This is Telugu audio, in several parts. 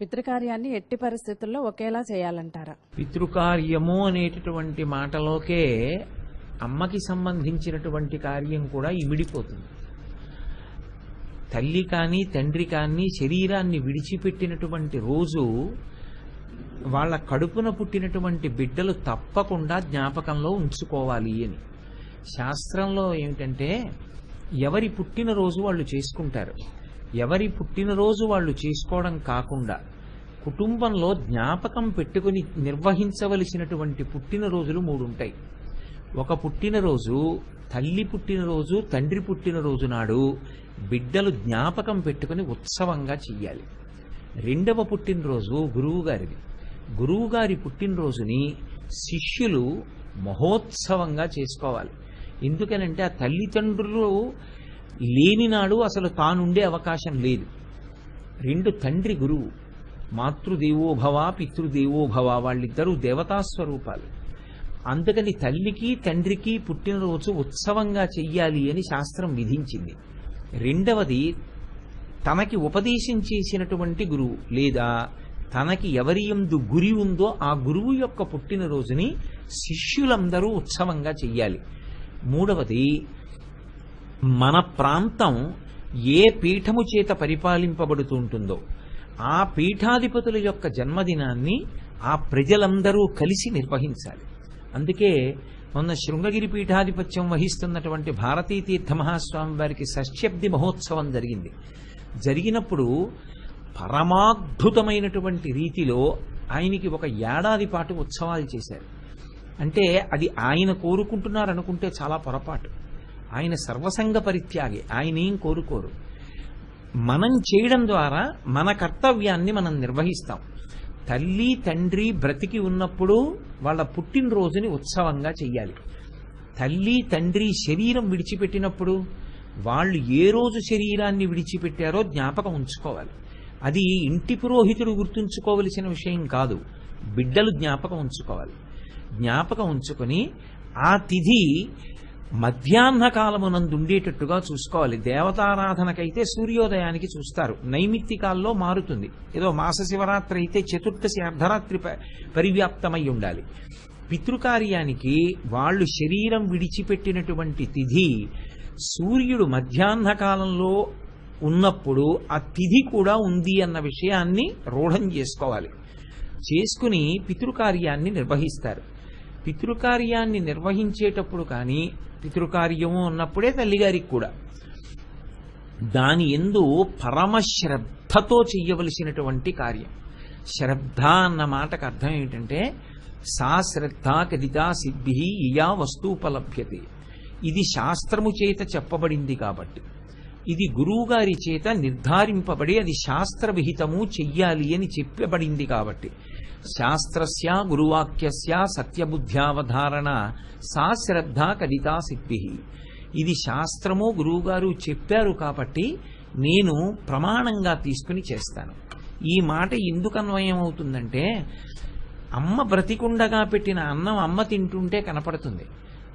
పితృకార్యాన్ని ఎట్టి పరిస్థితుల్లో ఒకేలా చేయాలంటారా? పితృకార్యము అనేటటువంటి మాటలోకే అమ్మకి సంబంధించినటువంటి కార్యం కూడా ఇమిడిపోతుంది. తల్లి కానీ తండ్రి కానీ శరీరాన్ని విడిచిపెట్టినటువంటి రోజు వాళ్ళ కడుపున పుట్టినటువంటి బిడ్డలు తప్పకుండా జ్ఞాపకంలో ఉంచుకోవాలి అని. శాస్త్రంలో ఏమిటంటే ఎవరి పుట్టినరోజు వాళ్ళు చేసుకుంటారు? ఎవరి పుట్టినరోజు వాళ్ళు చేసుకోవడం కాకుండా కుటుంబంలో జ్ఞాపకం పెట్టుకుని నిర్వహించవలసినటువంటి పుట్టినరోజులు మూడు ఉంటాయి ఒక పుట్టినరోజు తల్లి పుట్టినరోజు తండ్రి పుట్టినరోజు నాడు బిడ్డలు జ్ఞాపకం పెట్టుకుని ఉత్సవంగా చెయ్యాలి. రెండవ పుట్టినరోజు గురువుగారిది. గురువుగారి పుట్టినరోజుని శిష్యులు మహోత్సవంగా చేసుకోవాలి. ఎందుకనంటే ఆ తల్లిదండ్రులు లేనినాడు అసలు తానుండే అవకాశం లేదు. రెండు తండ్రి గురువు మాతృదేవోభవ పితృదేవోభవ వాళ్ళిద్దరూ దేవతా స్వరూపాలు అందుకని తల్లికి తండ్రికి పుట్టినరోజు ఉత్సవంగా చెయ్యాలి అని శాస్త్రం విధించింది. రెండవది తనకి ఉపదేశం చేసినటువంటి గురువు లేదా తనకి ఎవరి ఎందు గురి ఉందో ఆ గురువు యొక్క పుట్టినరోజుని శిష్యులందరూ ఉత్సవంగా చెయ్యాలి. మూడవది మన ప్రాంతం ఏ పీఠము చేత పరిపాలింపబడుతుంటుందో ఆ పీఠాధిపతుల యొక్క జన్మదినాన్ని ఆ ప్రజలందరూ కలిసి నిర్వహించాలి. అందుకే మొన్న శృంగగిరి పీఠాధిపత్యం వహిస్తున్నటువంటి భారతీ తీర్థ మహాస్వామి వారికి షష్ట్యబ్ది మహోత్సవం జరిగింది. జరిగినప్పుడు పరమాద్భుతమైనటువంటి రీతిలో ఆయనకి ఒక ఏడాది పాటు ఉత్సవాలు చేశారు. అంటే అది ఆయన కోరుకుంటున్నారు అనుకుంటే చాలా పొరపాటు. ఆయన సర్వసంగ పరిత్యాగి. ఆయన ఏం కోరుకోరు. మనం చేయడం ద్వారా మన కర్తవ్యాన్ని మనం నిర్వహిస్తాం. తల్లి తండ్రి బ్రతికి ఉన్నప్పుడు వాళ్ళ పుట్టినరోజుని ఉత్సవంగా చెయ్యాలి. తల్లి తండ్రి శరీరం విడిచిపెట్టినప్పుడు వాళ్ళు ఏ రోజు శరీరాన్ని విడిచిపెట్టారో జ్ఞాపకం ఉంచుకోవాలి. అది ఇంటి పురోహితుడు గుర్తుంచుకోవలసిన విషయం కాదు. బిడ్డలు జ్ఞాపకం ఉంచుకోవాలి. జ్ఞాపకం ఉంచుకొని ఆ తిథి మధ్యాహ్న కాలమునందు ఉండేటట్టుగా చూసుకోవాలి. దేవతారాధనకైతే సూర్యోదయానికి చూస్తారు. నైమిత్తికాల్లో మారుతుంది. ఏదో మాస శివరాత్రి అయితే చతుర్దశి అర్ధరాత్రి పరివ్యాప్తమై ఉండాలి పితృకార్యానికి వాళ్ళు శరీరం విడిచిపెట్టినటువంటి తిథి సూర్యుడు మధ్యాహ్న కాలంలో ఉన్నప్పుడు ఆ తిథి కూడా ఉంది అన్న విషయాన్ని రూఢం చేసుకోవాలి. చేసుకుని పితృకార్యాన్ని నిర్వహిస్తారు. పితృకార్యాన్ని నిర్వహించేటప్పుడు కానీ పితృకార్యము ఉన్నప్పుడే తల్లిగారికి కూడా. దాని ఎందు పరమ శ్రద్ధతో చెయ్యవలసినటువంటి కార్యం. శ్రద్ధ అన్న మాటకు అర్థం ఏమిటంటే సా శ్రద్ధ కదితా సిద్ధి ఇయా వస్తుపలభ్యతే. ఇది శాస్త్రము చేత చెప్పబడింది కాబట్టి. ఇది గురువుగారి చేత నిర్ధారింపబడి అది శాస్త్ర విహితము చెయ్యాలి అని చెప్పబడింది కాబట్టి. శాస్త్రస్య గురువాక్యస్య సత్యబుద్ధ్యావధారణ సా శ్రద్ధ కదితా సిద్ధి. ఇది శాస్త్రము గురువుగారు చెప్పారు కాబట్టి నేను ప్రమాణంగా తీసుకుని చేస్తాను. ఈ మాట ఎందుకు అన్వయం అవుతుందంటే అమ్మ బ్రతికుండగా పెట్టిన అన్నం అమ్మ తింటుంటే కనపడుతుంది.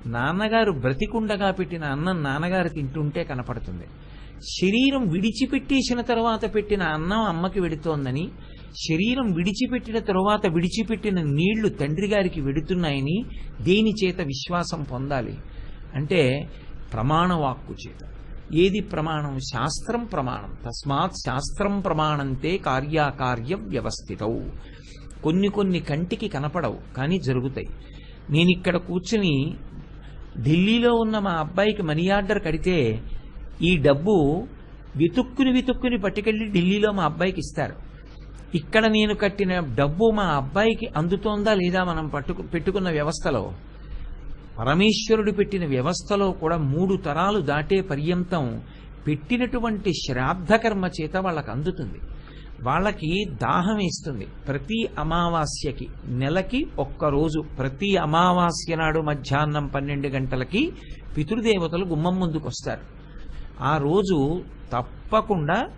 నాన్నగారు బ్రతికుండగా పెట్టిన అన్నం నాన్నగారు తింటుంటే కనపడుతుంది. శరీరం విడిచిపెట్టేసిన తర్వాత పెట్టిన అన్నం అమ్మకి వెడుతోందని శరీరం విడిచిపెట్టిన తరువాత విడిచిపెట్టిన నీళ్ళు తండ్రి గారికి వెడుతున్నాయని దేని చేత విశ్వాసం పొందాలి? అంటే ప్రమాణవాక్కు చేత. ఏది ప్రమాణం? శాస్త్రం ప్రమాణం. తస్మాత్ శాస్త్రం ప్రమాణంతే కార్యాకార్య వ్యవస్థితవు కొన్ని కొన్ని కంటికి కనపడవు కానీ జరుగుతాయి. నేను ఇక్కడ కూర్చుని ఢిల్లీలో ఉన్న మా అబ్బాయికి మనీ ఆర్డర్ కడితే ఈ డబ్బు వితుక్కుని వితుక్కుని పట్టుకెళ్ళి ఢిల్లీలో మా అబ్బాయికి ఇస్తారు. ఇక్కడ నేను కట్టిన డబ్బు మా అబ్బాయికి అందుతోందా లేదా మనం పట్టుకు పెట్టుకున్న వ్యవస్థలో? పరమేశ్వరుడు పెట్టిన వ్యవస్థలో కూడా మూడు తరాలు దాటే పర్యంతం పెట్టినటువంటి శ్రాద్ధకర్మ చేత వాళ్ళకి అందుతుంది. వాళ్ళకి దాహం ఇస్తుంది ప్రతి అమావాస్యకి నెలకి ఒక్కరోజు ప్రతి అమావాస్య నాడు మధ్యాహ్నం పన్నెండు గంటలకి పితృదేవతలు గుమ్మం ముందుకు వస్తారు ఆ రోజు తప్పకుండా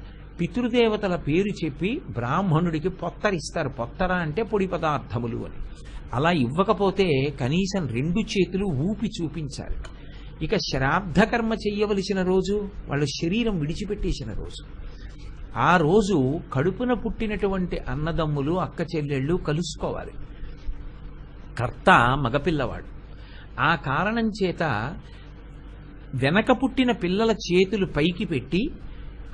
పితృదేవతల పేరు చెప్పి బ్రాహ్మణుడికి పొత్తరిస్తారు. పొత్తర అంటే పొడి పదార్థములు అని. అలా ఇవ్వకపోతే కనీసం రెండు చేతులు ఊపి చూపించాలి. ఇక శ్రాద్ధకర్మ చెయ్యవలసిన రోజు వాళ్ళు శరీరం విడిచిపెట్టేసిన రోజు. ఆ రోజు కడుపున పుట్టినటువంటి అన్నదమ్ములు అక్క చెల్లెళ్ళు కలుసుకోవాలి. కర్త మగపిల్లవాడు. ఆ కారణం చేత వెనక పుట్టిన పిల్లల చేతులు పైకి పెట్టి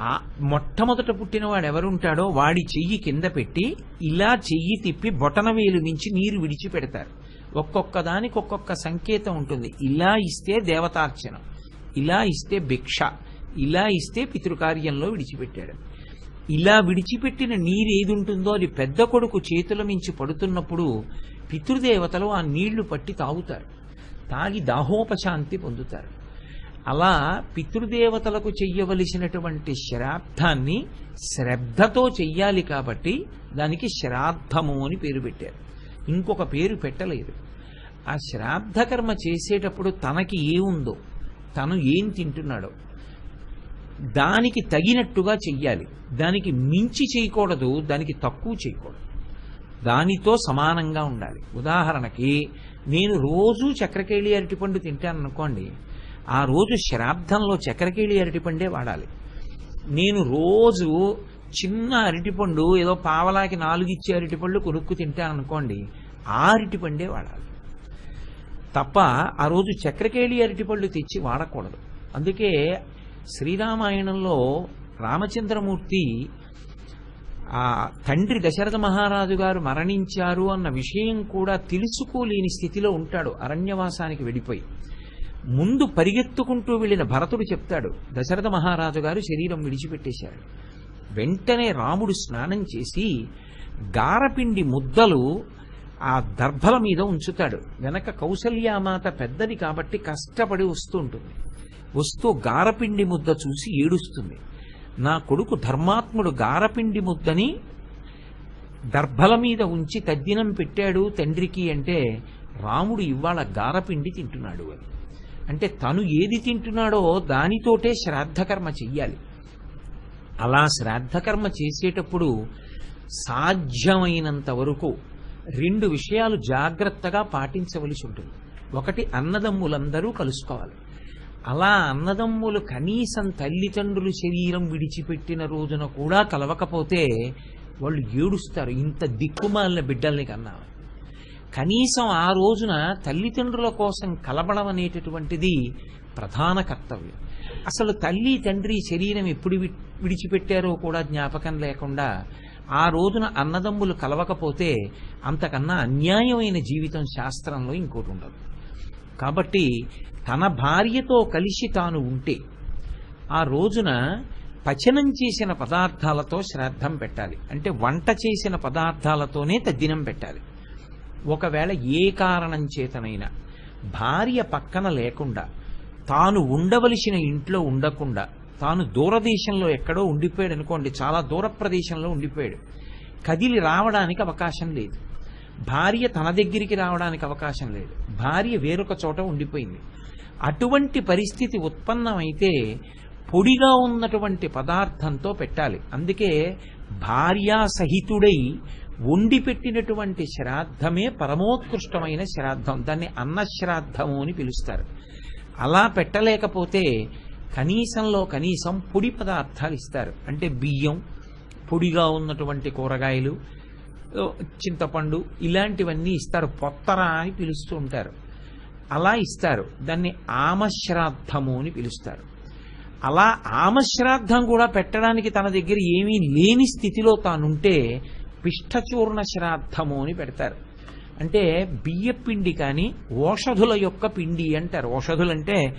ఆ మొట్టమొదట పుట్టినవాడు ఎవరుంటాడో వాడి చెయ్యి కింద పెట్టి ఇలా చెయ్యి తిప్పి బొటనవేలు నుంచి నీరు విడిచిపెడతారు. ఒక్కొక్క దానికి ఒక్కొక్క సంకేతం ఉంటుంది. ఇలా ఇస్తే దేవతార్చనం ఇలా ఇస్తే భిక్ష ఇలా ఇస్తే పితృకార్యంలో విడిచిపెట్టాడు. ఇలా విడిచిపెట్టిన నీరు ఏది ఉంటుందో అది పెద్ద కొడుకు చేతుల మించి పడుతున్నప్పుడు పితృదేవతలు ఆ నీళ్ళు పట్టి తాగుతారు. తాగి దాహోపశాంతి పొందుతారు. అలా పితృదేవతలకు చెయ్యవలసినటువంటి శ్రాద్ధాన్ని శ్రద్ధతో చెయ్యాలి కాబట్టి దానికి శ్రాద్ధము అని పేరు పెట్టారు. ఇంకొక పేరు పెట్టలేదు. ఆ శ్రాద్ధకర్మ చేసేటప్పుడు తనకి ఏముందో తను ఏం తింటున్నాడో దానికి తగినట్టుగా చెయ్యాలి. దానికి మించి చేయకూడదు దానికి తక్కువ చేయకూడదు. దానితో సమానంగా ఉండాలి. ఉదాహరణకి నేను రోజూ చక్రకేళి అరటిపండు తింటాను అనుకోండి ఆ రోజు శరాబ్దంలో చక్రకేళి అరటిపండే వాడాలి. నేను రోజు చిన్న అరటిపండు ఏదో పావలాకి నాలుగు ఇచ్చే అరటిపళ్ళు కొనుక్కు తింటాను అనుకోండి ఆ అరటిపండే వాడాలి. తప్ప ఆ రోజు చక్రకేళి అరటిపళ్ళు తెచ్చి వాడకూడదు. అందుకే శ్రీరామాయణంలో రామచంద్రమూర్తి ఆ తండ్రి దశరథ మహారాజు గారు మరణించారు అన్న విషయం కూడా తెలుసుకోలేని స్థితిలో ఉంటాడు. అరణ్యవాసానికి వెళ్ళిపోయి. ముందు పరిగెత్తుకుంటూ వెళ్ళిన భరతుడు చెప్తాడు దశరథ మహారాజు గారు శరీరం విడిచిపెట్టేశాడు వెంటనే రాముడు స్నానం చేసి గారపిండి ముద్దలు ఆ దర్భల మీద ఉంచుతాడు. వెనక కౌసల్యామాత పెద్దది కాబట్టి కష్టపడి వస్తూ ఉంటుంది. వస్తూ గారపిండి ముద్ద చూసి ఏడుస్తుంది. నా కొడుకు ధర్మాత్ముడు గారపిండి ముద్దని దర్భల మీద ఉంచి తద్దినం పెట్టాడు తండ్రికి అంటే రాముడు ఇవాళ గారపిండి తింటున్నాడు అని. అంటే తను ఏది తింటున్నాడో దానితోటే శ్రాద్ధకర్మ చెయ్యాలి. అలా శ్రాద్ధకర్మ చేసేటప్పుడు సాధ్యమైనంత వరకు రెండు విషయాలు జాగ్రత్తగా పాటించవలసి ఉంటుంది. ఒకటి అన్నదమ్ములందరూ కలుసుకోవాలి. అలా అన్నదమ్ములు కనీసం తల్లిదండ్రులు శరీరం విడిచిపెట్టిన రోజున కూడా కలవకపోతే వాళ్ళు ఏడుస్తారు. ఇంత దిక్కుమాలిన బిడ్డల్ని కన్నా. కనీసం ఆ రోజున తల్లిదండ్రుల కోసం కలబడం అనేటటువంటిది ప్రధాన కర్తవ్యం. అసలు తల్లి తండ్రి శరీరం ఎప్పుడు వి- విడిచిపెట్టారో కూడా జ్ఞాపకం లేకుండా ఆ రోజున అన్నదమ్ములు కలవకపోతే అంతకన్నా అన్యాయమైన జీవితం శాస్త్రంలో ఇంకోటి ఉండదు. కాబట్టి తన భార్యతో కలిసి తాను ఉంటే ఆ రోజున పచనం చేసిన పదార్థాలతో శ్రాద్ధం పెట్టాలి. అంటే వంట చేసిన పదార్థాలతోనే తద్దినం పెట్టాలి. ఒకవేళ ఏ కారణం చేతనైనా భార్య పక్కన లేకుండా తాను ఉండవలసిన ఇంట్లో ఉండకుండా తాను దూరదేశంలో ఎక్కడో ఉండిపోయాడు అనుకోండి చాలా దూర ప్రదేశంలో ఉండిపోయాడు. కదిలి రావడానికి అవకాశం లేదు. భార్య తన దగ్గరికి రావడానికి అవకాశం లేదు. భార్య వేరొక చోట ఉండిపోయింది. అటువంటి పరిస్థితి ఉత్పన్నమైతే పొడిగా ఉన్నటువంటి పదార్థంతో పెట్టాలి. అందుకే భార్యా సహితుడై వండి పెట్టినటువంటి శ్రాద్ధమే పరమోత్కృష్టమైన శ్రాద్ధం. దాన్ని అన్నశ్రాద్ధము అని పిలుస్తారు. అలా పెట్టలేకపోతే కనీసంలో కనీసం పొడి పదార్థాలు ఇస్తారు. అంటే బియ్యం పొడిగా ఉన్నటువంటి కూరగాయలు చింతపండు ఇలాంటివన్నీ ఇస్తారు. పొత్తర అని పిలుస్తూ ఉంటారు. అలా ఇస్తారు. దాన్ని ఆమశ్రాద్ధము అని పిలుస్తారు. అలా ఆమశ్రాద్ధం కూడా పెట్టడానికి తన దగ్గర ఏమీ లేని స్థితిలో తానుంటే పిష్టచూర్ణ శ్రాద్ధము అని పెడతారు. అంటే బియ్య పిండి కానీ ఓషధుల యొక్క పిండి అంటారు. ఓషధులు అంటే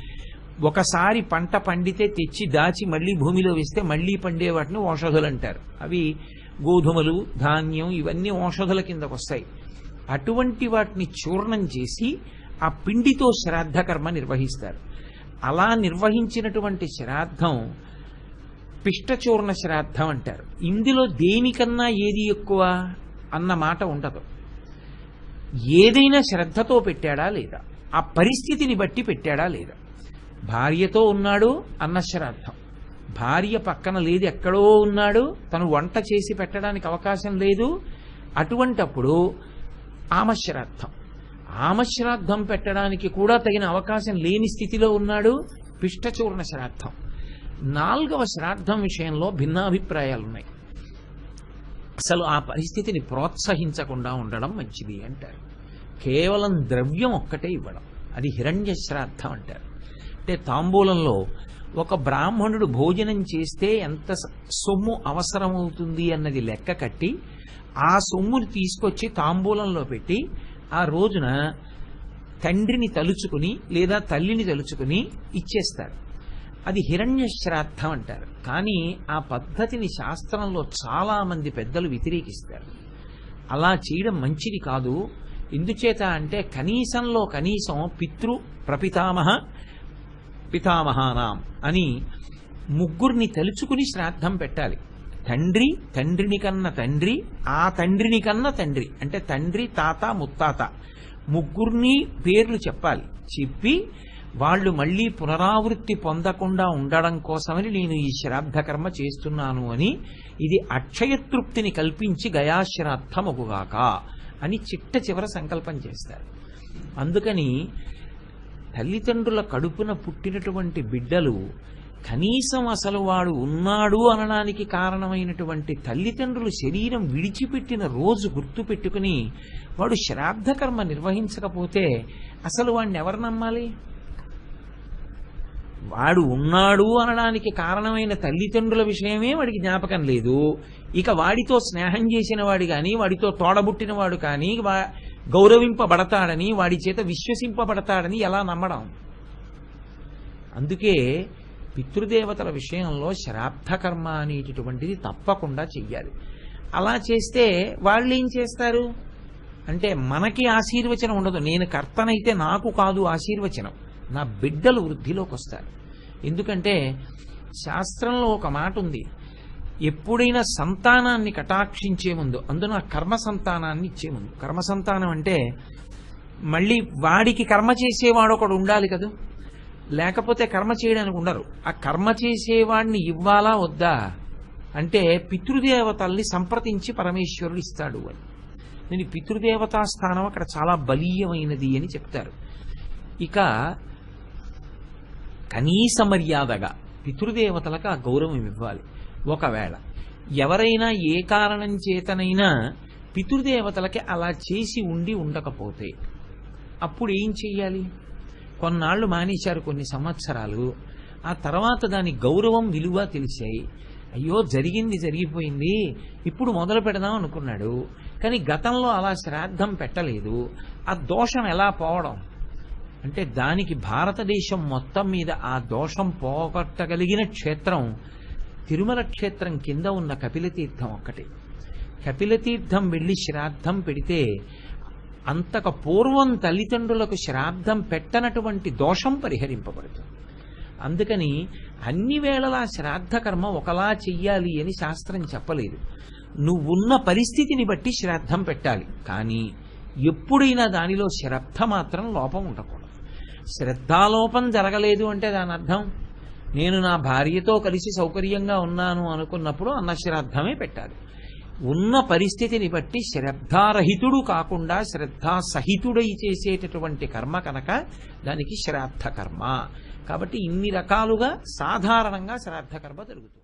ఒకసారి పంట పండితే తెచ్చి దాచి మళ్ళీ భూమిలో వేస్తే మళ్ళీ పండే వాటిని ఓషధులు అంటారు. అవి గోధుమలు ధాన్యం ఇవన్నీ ఓషధుల కిందకు వస్తాయి. అటువంటి వాటిని చూర్ణం చేసి ఆ పిండితో శ్రాద్ధ కర్మ నిర్వహిస్తారు. అలా నిర్వహించినటువంటి శ్రాద్ధం పిష్టచూర్ణ శ్రాద్ధం అంటారు. ఇందులో దేనికన్నా ఏది ఎక్కువ అన్న మాట ఉండదు. ఏదైనా శ్రద్ధతో పెట్టాడా లేదా? ఆ పరిస్థితిని బట్టి పెట్టాడా లేదా? భార్యతో ఉన్నాడు అన్న శ్రాద్ధం. భార్య పక్కన లేదు ఎక్కడో ఉన్నాడు తను వంట చేసి పెట్టడానికి అవకాశం లేదు. అటువంటప్పుడు ఆమశ్రాద్ధం. ఆమశ్రాద్ధం పెట్టడానికి కూడా తగిన అవకాశం లేని స్థితిలో ఉన్నాడు పిష్టచూర్ణ శ్రాద్ధం. నాలుగవ శ్రాద్ధం విషయంలో భిన్నాభిప్రాయాలు ఉన్నాయి. అసలు ఆ పరిస్థితిని ప్రోత్సహించకుండా ఉండడం మంచిది అంటారు. కేవలం ద్రవ్యం ఒక్కటే ఇవ్వడం అది హిరణ్య శ్రాద్ధం అంటారు. అంటే తాంబూలంలో ఒక బ్రాహ్మణుడు భోజనం చేస్తే ఎంత సొమ్ము అవసరమవుతుంది అన్నది లెక్క కట్టి ఆ సొమ్ముని తీసుకొచ్చి తాంబూలంలో పెట్టి ఆ రోజున తండ్రిని తలుచుకుని లేదా తల్లిని తలుచుకుని ఇచ్చేస్తారు. అది హిరణ్య శ్రాద్ధం అంటారు. కానీ ఆ పద్ధతిని శాస్త్రంలో చాలా మంది పెద్దలు వ్యతిరేకిస్తారు. అలా చేయడం మంచిది కాదు. ఎందుచేత అంటే కనీసంలో కనీసం పితృ ప్రపితామహ పితామహానాం అని ముగ్గురిని తలుచుకుని శ్రాద్ధం పెట్టాలి. తండ్రి తండ్రిని కన్న తండ్రి ఆ తండ్రిని కన్న తండ్రి అంటే తండ్రి తాత ముత్తాత ముగ్గురిని పేర్లు చెప్పాలి. చెప్పి వాళ్ళు మళ్ళీ పునరావృత్తి పొందకుండా ఉండడం కోసమని నేను ఈ శ్రాద్ధకర్మ చేస్తున్నాను అని ఇది అక్షయ తృప్తిని కల్పించి గయాశ్రాద్ధమగుగాక అని చిట్ట చివర సంకల్పం చేస్తారు. అందుకని తల్లిదండ్రుల కడుపున పుట్టినటువంటి బిడ్డలు కనీసం అసలు వాడు ఉన్నాడు అనడానికి కారణమైనటువంటి తల్లిదండ్రులు శరీరం విడిచిపెట్టిన రోజు గుర్తు పెట్టుకుని వాడు శ్రాద్ధకర్మ నిర్వహించకపోతే అసలు వాడిని ఎవరు నమ్మాలి? వాడు ఉన్నాడు అనడానికి కారణమైన తల్లిదండ్రుల విషయమే వాడికి జ్ఞాపకం లేదు. ఇక వాడితో స్నేహం చేసిన వాడు కానీ వాడితో తోడబుట్టిన వాడు కానీ వా- గౌరవింపబడతాడని వాడి చేత విశ్వసింపబడతాడని ఎలా నమ్మడం? అందుకే పితృదేవతల విషయంలో శ్రాద్ధకర్మ అనేటటువంటిది తప్పకుండా చెయ్యాలి. అలా చేస్తే వాళ్ళు ఏం చేస్తారు? అంటే మనకి ఆశీర్వచనం ఉండదు. నేను కర్తనైతే నాకు కాదు ఆశీర్వచనం. నా బిడ్డలు వృద్ధిలోకి వస్తారు ఎందుకంటే శాస్త్రంలో ఒక మాట ఉంది ఎప్పుడైనా సంతానాన్ని కటాక్షించే ముందు అందున కర్మ సంతానాన్ని ఇచ్చే ముందు. కర్మ సంతానం అంటే మళ్ళీ వాడికి కర్మ చేసేవాడు ఒకడు ఉండాలి కదా. లేకపోతే కర్మ చేయడానికి ఉండరు. ఆ కర్మ చేసేవాడిని ఇవ్వాలా వద్దా అంటే పితృదేవతల్ని సంప్రదించి పరమేశ్వరుడు ఇస్తాడు అని. నేను పితృదేవతా స్థానం అక్కడ చాలా బలీయమైనది అని చెప్తారు. ఇక కనీస మర్యాదగా పితృదేవతలకు ఆ గౌరవం ఇవ్వాలి. ఒకవేళ ఎవరైనా ఏ కారణం చేతనైనా పితృదేవతలకి అలా చేసి ఉండి ఉండకపోతే అప్పుడు ఏం చెయ్యాలి? కొన్నాళ్ళు మానేశారు కొన్ని సంవత్సరాలు. ఆ తర్వాత దాని గౌరవం విలువ తెలిసాయి. అయ్యో జరిగింది జరిగిపోయింది. ఇప్పుడు మొదలు పెడదాం అనుకున్నాడు. కానీ గతంలో అలా శ్రాద్ధం పెట్టలేదు. ఆ దోషం ఎలా పోవడం? అంటే దానికి భారతదేశం మొత్తం మీద ఆ దోషం పోగొట్టగలిగిన క్షేత్రం తిరుమల క్షేత్రం కింద ఉన్న కపిలతీర్థం ఒక్కటి. కపిలతీర్థం వెళ్ళి శ్రాద్ధం పెడితే అంతక పూర్వం తల్లిదండ్రులకు శ్రాద్ధం పెట్టనటువంటి దోషం పరిహరింపబడుతుంది. అందుకని అన్ని వేళలా శ్రాద్ధ కర్మ ఒకలా చెయ్యాలి అని శాస్త్రం చెప్పలేదు. నువ్వున్న పరిస్థితిని బట్టి శ్రాద్ధం పెట్టాలి. కానీ ఎప్పుడైనా దానిలో శ్రద్ధ మాత్రం లోపం ఉండకూడదు. శ్రద్ధాలోపం జరగలేదు అంటే దాని అర్థం నేను నా భార్యతో కలిసి సౌకర్యంగా ఉన్నాను అనుకున్నప్పుడు అన్న శ్రాద్ధమే పెట్టాలి. ఉన్న పరిస్థితిని బట్టి శ్రద్ధారహితుడు కాకుండా శ్రద్ధా సహితుడై చేసేటటువంటి కర్మ కనుక దానికి శ్రాద్ధ కర్మ కాబట్టి ఇన్ని రకాలుగా సాధారణంగా శ్రాద్ధ కర్మ జరుగుతుంది.